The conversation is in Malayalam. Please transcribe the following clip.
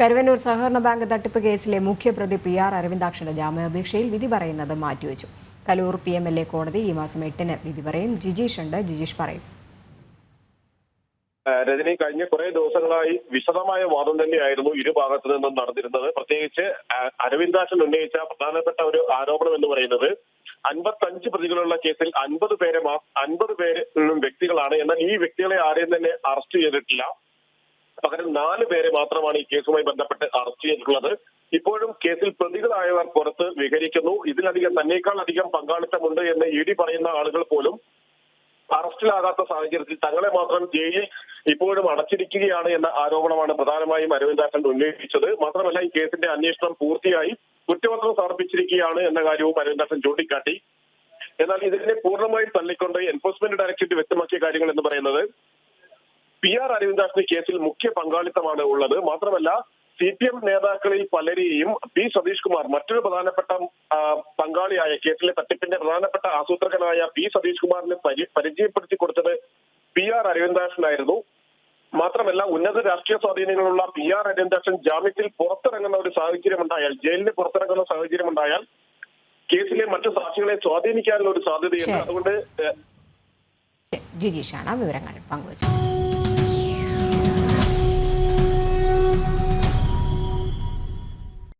കരുവന്നൂർ സഹകരണ ബാങ്ക് തട്ടിപ്പ് കേസിലെ മുഖ്യപ്രതി പി ആർ അരവിന്ദാക്ഷന്റെ ജാമ്യാപേക്ഷയിൽ വിധി പറയുന്നത് മാറ്റിവെച്ചു. Kaloor P M L A കോടതി ഈ മാസം എട്ടിന് വിധി പറയും. ജിജീഷ് ഉണ്ട്. ജിജീഷ് പറയും. രജനി കഴിഞ്ഞ കുറെ ദിവസങ്ങളായി വിശദമായ വാദം തന്നെയായിരുന്നു ഇരു ഭാഗത്തു നിന്നും നടന്നിരുന്നത്. പ്രത്യേകിച്ച് അരവിന്ദാശൻ ഉന്നയിച്ച പ്രധാനപ്പെട്ട ഒരു ആരോപണം എന്ന് പറയുന്നത് അൻപത്തഞ്ച് പ്രതികളുള്ള കേസിൽ അൻപത് പേരെ അൻപത് പേര് വ്യക്തികളാണ്. എന്നാൽ ഈ വ്യക്തികളെ ആരെയും തന്നെ അറസ്റ്റ് ചെയ്തിട്ടില്ല. പകരം നാല് പേരെ മാത്രമാണ് ഈ കേസുമായി ബന്ധപ്പെട്ട് അറസ്റ്റ് ചെയ്തിട്ടുള്ളത്. ഇപ്പോഴും കേസിൽ പ്രതികളായവർ പുറത്ത് വിഹരിക്കുന്നു. ഇതിലധികം തന്നേക്കാൾ അധികം പങ്കാളിത്തമുണ്ട് എന്ന് ഇ ഡി പറയുന്ന ആളുകൾ പോലും അറസ്റ്റിലാകാത്ത സാഹചര്യത്തിൽ തങ്ങളെ മാത്രം ജയിലിൽ ഇപ്പോഴും അടച്ചിരിക്കുകയാണ് എന്ന ആരോപണമാണ് പ്രധാനമായും അരവിന്ദാസൻ ഉന്നയിച്ചത്. മാത്രമല്ല ഈ കേസിന്റെ അന്വേഷണം പൂർത്തിയായി കുറ്റപത്രം സമർപ്പിച്ചിരിക്കുകയാണ് എന്ന കാര്യവും അരവിന്ദാസൻ ചൂണ്ടിക്കാട്ടി. എന്നാൽ ഇതിനെ പൂർണമായും തള്ളിക്കൊണ്ട് എൻഫോഴ്സ്മെന്റ് ഡയറക്ടറേറ്റ് വ്യക്തമാക്കിയ കാര്യങ്ങൾ എന്ന് പറയുന്നത് പി ആർ അരവിന്ദാസിന് കേസിൽ മുഖ്യ പങ്കാളിത്തമാണ് ഉള്ളത്. മാത്രമല്ല സി പി എം നേതാക്കളിൽ പലരെയും പി സതീഷ് കുമാർ മറ്റൊരു പ്രധാനപ്പെട്ട പങ്കാളിയായ കേസിലെ തട്ടിപ്പിന്റെ പ്രധാനപ്പെട്ട ആസൂത്രകനായ പി സതീഷ് കുമാറിന് പരി പരിചയപ്പെടുത്തി കൊടുത്തത് പി ആർ അരവിന്ദാസനായിരുന്നു മാത്രമല്ല ഉന്നത രാഷ്ട്രീയ സ്വാധീനങ്ങളുള്ള പി ആർ അരവിന്ദാസൻ ജാമ്യത്തിൽ പുറത്തിറങ്ങുന്ന ഒരു സാഹചര്യം ഉണ്ടായാൽ ജയിലിന് പുറത്തിറങ്ങുന്ന സാഹചര്യം ഉണ്ടായാൽ കേസിലെ മറ്റു സാക്ഷികളെ സ്വാധീനിക്കാനുള്ള ഒരു സാധ്യതയുണ്ട്. അതുകൊണ്ട് ജിജീഷാണ് വിവരങ്ങൾ പങ്കുവച്ചത്.